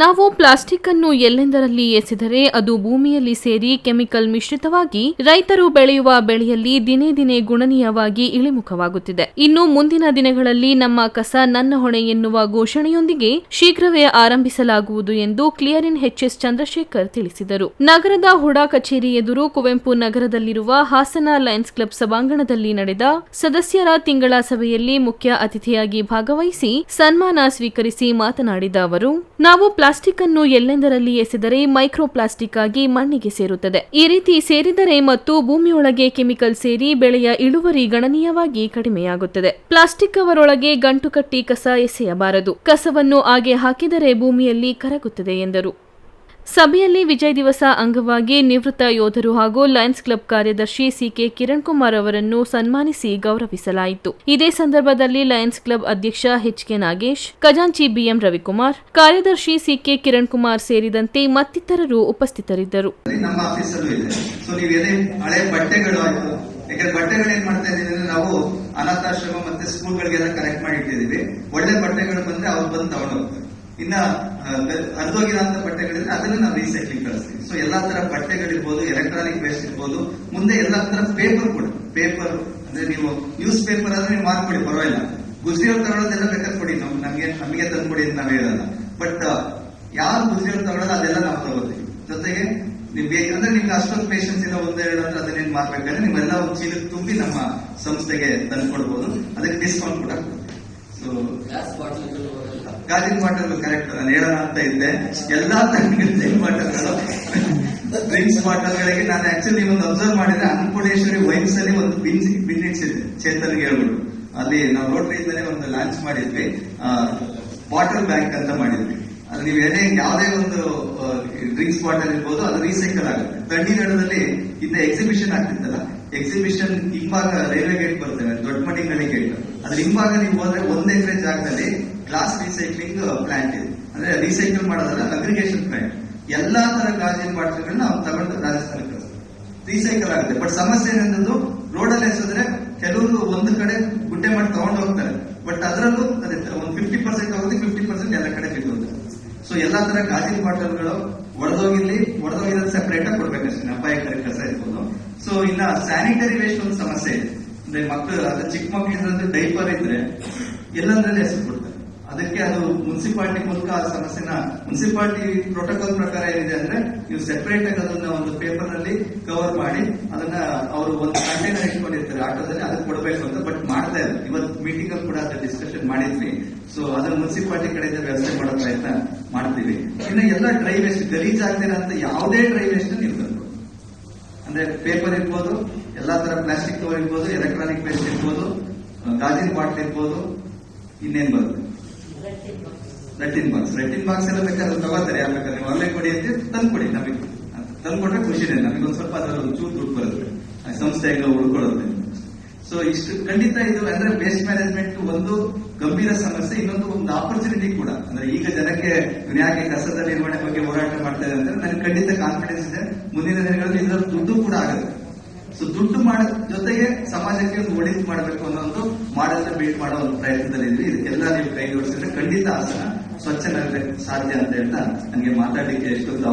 ನಾವು ಪ್ಲಾಸ್ಟಿಕ್ ಅನ್ನು ಎಲ್ಲೆಂದರಲ್ಲಿ ಎಸೆದರೆ ಅದು ಭೂಮಿಯಲ್ಲಿ ಸೇರಿ ಕೆಮಿಕಲ್ ಮಿಶ್ರಿತವಾಗಿ ರೈತರು ಬೆಳೆಯುವ ಬೆಳೆಯಲ್ಲಿ ದಿನೇ ದಿನೇ ಗುಣನೀಯವಾಗಿ ಇಳಿಮುಖವಾಗುತ್ತಿದೆ. ಇನ್ನು ಮುಂದಿನ ದಿನಗಳಲ್ಲಿ ನಮ್ಮ ಕಸ ನನ್ನ ಹೊಣೆ ಎನ್ನುವ ಘೋಷಣೆಯೊಂದಿಗೆ ಶೀಘ್ರವೇ ಆರಂಭಿಸಲಾಗುವುದು ಎಂದು ಕ್ಲಿಯರಿನ್ ಎಚ್ಎಸ್ ಚಂದ್ರಶೇಖರ್ ತಿಳಿಸಿದರು. ನಗರದ ಹುಡಾ ಕಚೇರಿ ಎದುರು ಕುವೆಂಪು ನಗರದಲ್ಲಿರುವ ಹಾಸನ ಲಯನ್ಸ್ ಕ್ಲಬ್ ಸಭಾಂಗಣದಲ್ಲಿ ನಡೆದ ಸದಸ್ಯರ ತಿಂಗಳ ಸಭೆಯಲ್ಲಿ ಮುಖ್ಯ ಅತಿಥಿಯಾಗಿ ಭಾಗವಹಿಸಿ ಸನ್ಮಾನ ಸ್ವೀಕರಿಸಿ ಮಾತನಾಡಿದ ಅವರು, ನಾವು ಪ್ಲಾಸ್ಟಿಕ್ ಅನ್ನು ಎಲ್ಲೆಂದರಲ್ಲಿ ಎಸೆದರೆ ಮೈಕ್ರೋ ಪ್ಲಾಸ್ಟಿಕ್ ಆಗಿ ಮಣ್ಣಿಗೆ ಸೇರುತ್ತದೆ. ಈ ರೀತಿ ಸೇರಿದರೆ ಮತ್ತು ಭೂಮಿಯೊಳಗೆ ಕೆಮಿಕಲ್ ಸೇರಿ ಬೆಳೆಯ ಇಳುವರಿ ಗಣನೀಯವಾಗಿ ಕಡಿಮೆಯಾಗುತ್ತದೆ. ಪ್ಲಾಸ್ಟಿಕ್ ಅವರೊಳಗೆ ಗಂಟು ಕಟ್ಟಿ ಕಸ ಎಸೆಯಬಾರದು. ಕಸವನ್ನು ಹಾಗೆ ಹಾಕಿದರೆ ಭೂಮಿಯಲ್ಲಿ ಕರಗುತ್ತದೆ ಎಂದರು. ಸಭೆಯಲ್ಲಿ ವಿಜಯ್ ದಿವಸ ಅಂಗವಾಗಿ ನಿವೃತ್ತ ಯೋಧರು ಹಾಗೂ ಲಯನ್ಸ್ ಕ್ಲಬ್ ಕಾರ್ಯದರ್ಶಿ ಸಿಕೆ ಕಿರಣ್ ಕುಮಾರ್ ಅವರನ್ನು ಸನ್ಮಾನಿಸಿ ಗೌರವಿಸಲಾಯಿತು. ಇದೇ ಸಂದರ್ಭದಲ್ಲಿ ಲಯನ್ಸ್ ಕ್ಲಬ್ ಅಧ್ಯಕ್ಷ ಎಚ್ ಕೆ ನಾಗೇಶ್, ಖಜಾಂಚಿ ಬಿಎಂ ರವಿಕುಮಾರ್, ಕಾರ್ಯದರ್ಶಿ ಸಿಕೆ ಕಿರಣ್ ಕುಮಾರ್ ಸೇರಿದಂತೆ ಮತ್ತಿತರರು ಉಪಸ್ಥಿತರಿದ್ದರು. ಬಟ್ಟೆಗಳು ಮಾಡ್ತಾ ನಾವು ಅನಾಥಾಶ್ರಮ ಮತ್ತೆ ಸ್ಕೂಲ್ಗಳಿಗೆಲ್ಲ ಕಲೆಕ್ಟ್ ಮಾಡಿ ಇಟ್ಟಿದೀವಿ ಒಳ್ಳೆ ಬಟ್ಟೆಗಳು ಬಂದ್ರೆ ಅವ್ರು ಬಂದು ತಗೊಂಡೋಗ್ತಾರೆ. ಇನ್ನ ಅರ್ಧೋಗಿರೋಂಥ ಬಟ್ಟೆಗಳಿದ್ರೆ ಅದನ್ನ ನಾವು ರೀಸೈಕ್ಲಿಂಗ್ ಕಳಿಸ್ತೀವಿ. ಸೊ ಎಲ್ಲಾ ತರ ಬಟ್ಟೆಗಳಿರ್ಬೋದು ಎಲೆಕ್ಟ್ರಾನಿಕ್ ವೇಸ್ಟ್ ಇರ್ಬೋದು, ಮುಂದೆ ಎಲ್ಲಾ ತರ ಪೇಪರ್ ಕೊಡಿ. ಪೇಪರ್ ಅಂದ್ರೆ ನೀವು ನ್ಯೂಸ್ ಪೇಪರ್ ಆದ್ರೆ ನೀವು ಮಾಡ್ಕೊಡಿ ಪರವಾಗಿಲ್ಲ. ಗುಜರಿಯವ್ರು ತಗೊಳ್ಳೋದೆಲ್ಲ ಬೇಕಾದ್ರೆ ಕೊಡಿ ನಾವು ನಮ್ಗೆ, ನಮಗೆ ತಂದ್ಕೊಡಿ ಅಂತ ನಾವೇ ಹೇಳಲ್ಲ. ಬಟ್ ಯಾರು ಗುಜರಿಯವ್ರು ತಗೊಳ್ಳೋದು ಅದೆಲ್ಲ ನಾವು ತಗೋತೀವಿ ಜೊತೆಗೆ ನೀವು ಬೇಕಂದ್ರೆ ನಿಮ್ಗೆ ಅಷ್ಟೊಂದು ಪೇಷನ್ಸ್ ಇಲ್ಲ ಒಂದೆರಡು ಅಂದ್ರೆ ಅದನ್ನೇನ್ ಮಾಡ್ಬೇಕಾದ್ರೆ ನೀವೆಲ್ಲ ಒಂದು ಚೀಲಕ್ಕೆ ತುಂಬಿ ನಮ್ಮ ಸಂಸ್ಥೆಗೆ ತಂದ್ಕೊಡ್ಬೋದು ಅದಕ್ಕೆ ಡಿಸ್ಕೌಂಟ್ ಕೂಡ ಸೊ ಗಾಜಿನ ಬಾಟಲ್ ಕರೆಕ್ಟ್ ನಾನು ಹೇಳೋಣ ಅಂತ ಇದ್ದೆ. ಎಲ್ಲಾ ಡ್ರಿಂಕ್ ಬಾಟಲ್ಗಳು ಡ್ರಿಂಕ್ಸ್ ಬಾಟಲ್ಗಳಿಗೆ ನಾನು ಆಕ್ಚುಲಿ ಒಂದು ಅಬ್ಸರ್ವ್ ಮಾಡಿದ್ರೆ ಅನ್ಕೋಡೇಶ್ವರಿ ವೈನ್ಸ್ ಅಲ್ಲಿ ಒಂದು ಬಿನ್ ಬಿನ್ನಿಟ್ಸ್ ಇದೆ. ಚೇತನ್ಗೆ ಹೇಳ್ಬಿಟ್ಟು. ಅಲ್ಲಿ ನಾವು ರೋಟರಿ ಇಂದಲೇ ಒಂದು ಲಾಂಚ್ ಮಾಡಿದ್ವಿ. ಬಾಟಲ್ ಬ್ಯಾಂಕ್ ಅಂತ ಮಾಡಿದ್ವಿ. ಅಲ್ಲಿ ನೀವು ಏನೇ ಯಾವುದೇ ಒಂದು ಡ್ರಿಂಕ್ಸ್ ಬಾಟಲ್ ಇರ್ಬೋದು, ಅದು ರೀಸೈಕಲ್ ಆಗುತ್ತೆ. ತಣ್ಣೀರಡದಲ್ಲಿ ಇಂದ ಎಕ್ಸಿಬಿಷನ್ ಆಗ್ತಿತ್ತಲ್ಲ ಎಕ್ಸಿಬಿಷನ್ ಹಿಂಭಾಗ ರೈಲ್ವೆ ಗೇಟ್ ಬರ್ತೇವೆ ದೊಡ್ಡ ಮಡಿಂಗಳಿ ಗೇಟ್ ಅದ್ರ ಹಿಂಭಾಗ ನೀವು ಹೋದ್ರೆ ಒಂದ್ ಎಕರೆ ಜಾಗದಲ್ಲಿ ಗ್ಲಾಸ್ ರೀಸೈಕ್ಲಿಂಗ್ ಪ್ಲಾಂಟ್ ಇದೆ. ಅಂದ್ರೆ ರೀಸೈಕಲ್ ಮಾಡೋದಲ್ಲ ಅಗ್ರಿಗೇಷನ್ ಪ್ಲಾಂಟ್ ಎಲ್ಲಾ ತರ ಗಾಜಿನ ಬಾಟಲ್ಗಳನ್ನ ಅವ್ರು ತಗೊಂಡು ರಾಜಸ್ಥಾನಕ್ಕೆ ರೀಸೈಕಲ್ ಆಗುತ್ತೆ. ಬಟ್ ಸಮಸ್ಯೆ ಏನಂತಂದು ರೋಡಲ್ಲಿ ಎಸೆದ್ರೆ ಕೆಲವರು ಒಂದು ಕಡೆ ಗುಡ್ಡೆ ಮಾಡಿ ತಗೊಂಡು ಹೋಗ್ತಾರೆ. ಬಟ್ ಅದರಲ್ಲೂ ಅದೇ ಒಂದು ಫಿಫ್ಟಿ ಪರ್ಸೆಂಟ್ ಹೋಗುತ್ತೆ ಫಿಫ್ಟಿ ಪರ್ಸೆಂಟ್ ಎಲ್ಲ ಕಡೆ ಬಿದ್ದೋಗುತ್ತೆ. ಸೊ ಎಲ್ಲಾ ತರ ಗಾಜಿನ ಬಾಟಲ್ಗಳು ಒಡೆದೋಗಿರ್ಲಿ, ಒಡೆದೋಗಿರೋದು ಸೆಪರೇಟ್ ಆಗಿ ಕೊಡ್ಬೇಕಷ್ಟೇ. ಅಪಾಯಕಾರಿ ಕೆಲಸ ಇರ್ಬೋದು ಸೊ ಇನ್ನ ಸ್ಯಾನಿಟರಿ ವೇಸ್ಟ್ ಒಂದು ಸಮಸ್ಯೆ ಇದೆ. ಅಂದ್ರೆ ಮಕ್ಕಳು ಅದ್ರ ಚಿಕ್ಕ ಮಕ್ಕಳಿದ್ರೆ ಡೈಪರ್ ಇದ್ರೆ ಎಲ್ಲಂದ್ರಲ್ಲಿ ಹೆಸರು ಅದಕ್ಕೆ ಅದು ಮುನ್ಸಿಪಾಲಿಟಿ ಮೂಲಕ ಆ ಸಮಸ್ಯೆನ, ಮುನ್ಸಿಪಾಲಿಟಿ ಪ್ರೋಟೋಕಾಲ್ ಪ್ರಕಾರ ಏನಿದೆ ಅಂದ್ರೆ ನೀವು ಸೆಪರೇಟ್ ಆಗಿ ಅದನ್ನ ಒಂದು ಪೇಪರ್ನಲ್ಲಿ ಕವರ್ ಮಾಡಿ, ಅದನ್ನ ಅವರು ಒಂದು ಕಂಟೈನರ್ ಇಟ್ಕೊಂಡಿರ್ತಾರೆ, ಆಟೋದಲ್ಲಿ ಅದಕ್ಕೆ ಕೊಡಬೇಕು ಅಂತ. ಬಟ್ ಮಾಡ್ತಾ ಇಲ್ಲ. ಇವತ್ತು ಮೀಟಿಂಗ್ ಅಲ್ಲಿ ಕೂಡ ಅದ್ರ ಡಿಸ್ಕಷನ್ ಮಾಡಿದ್ವಿ. ಸೊ ಅದನ್ನ ಮುನ್ಸಿಪಾಲಿಟಿ ಕಡೆಯಿಂದ ವ್ಯವಸ್ಥೆ ಮಾಡೋ ಪ್ರಯತ್ನ ಮಾಡ್ತೀವಿ. ಇನ್ನು ಎಲ್ಲ ಡ್ರೈ ವೇಸ್ಟ್ ಗಲೀಜ್ ಆಗ್ತೇನೆ ಅಂತ ಯಾವುದೇ ಡ್ರೈ ವೇಸ್ಟ್ ನೀವು. ಅಂದ್ರೆ ಪೇಪರ್ ಇರ್ಬೋದು, ಎಲ್ಲಾ ತರ ಪ್ಲಾಸ್ಟಿಕ್ ಕವರ್ ಇರ್ಬೋದು ಎಲೆಕ್ಟ್ರಾನಿಕ್ ವೇಸ್ಟ್ ಇರ್ಬೋದು, ಗಾಜಿನ ಬಾಟ್ಲ್ ಇರ್ಬೋದು, ಇನ್ನೇನ್ ಬರುತ್ತೆ? ರೆಟಿನ್ ಬಾಕ್ಸ್ ರೆಟಿನ್ ಬಾಕ್ಸ್ ಎಲ್ಲ ಬೇಕಾದ್ರೆ ತಗೋತಾರೆ. ಯಾರು ನೀವು ಅಲ್ಲೇ ಕೊಡಿ ಅಂತ ತಂದ್ಕೊಡಿ ನಮಗೆ. ತಂದ್ಕೊಟ್ರೆ ಖುಷಿನೇ. ನಮಗೆ ಒಂದು ಸ್ವಲ್ಪ ಅದರಲ್ಲಿ ಒಂದು ಚೂರು ದುಡ್ಡು ಬರುತ್ತೆ. ಆ ಸಂಸ್ಥೆಗೆ ಉಳ್ಕೊಳ್ಳುತ್ತೆ. ಸೊ ಇಷ್ಟು ಖಂಡಿತ ಇದು ಅಂದ್ರೆ ವೇಸ್ಟ್ ಮ್ಯಾನೇಜ್ಮೆಂಟ್ ಒಂದು ಗಂಭೀರ ಸಮಸ್ಯೆ, ಇನ್ನೊಂದು ಒಂದು ಆಪರ್ಚುನಿಟಿ ಕೂಡ. ಅಂದ್ರೆ ಈಗ ಜನಕ್ಕೆ ಯಾಕೆ ಕಸದ ನಿರ್ವಹಣೆ ಬಗ್ಗೆ ಹೋರಾಟ ಮಾಡ್ತಾ ಇದೆ ಅಂದ್ರೆ ನನಗೆ ಖಂಡಿತ ಕಾನ್ಫಿಡೆನ್ಸ್ ಇದೆ. ಮುಂದಿನ ದಿನಗಳಲ್ಲಿ ಇದರ ದುಡ್ಡು ಕೂಡ ಆಗುತ್ತೆ. ಸೊ ದುಡ್ಡು ಮಾಡೋ, ಜೊತೆಗೆ ಸಮಾಜಕ್ಕೆ ಒಂದು ಒಳಿತು ಮಾಡಬೇಕು ಅನ್ನೋ ಒಂದು ಮಾಡೆಲ್ ಬಿಲ್ಡ್ ಮಾಡೋ ಒಂದು ಪ್ರಯತ್ನದಲ್ಲಿ ಇದ್ವಿ. ಇದಕ್ಕೆಲ್ಲ ನೀವು ಕೈ ಜೋಡಿಸಿದ್ರೆ ಖಂಡಿತ ಆಸನ ಸ್ವಚ್ಛ ಸಾಧ್ಯ ಅಂತ ಹೇಳ್ತಾ ನನಗೆ ಮಾತಾಡಲಿಕ್ಕೆ ಎಷ್ಟು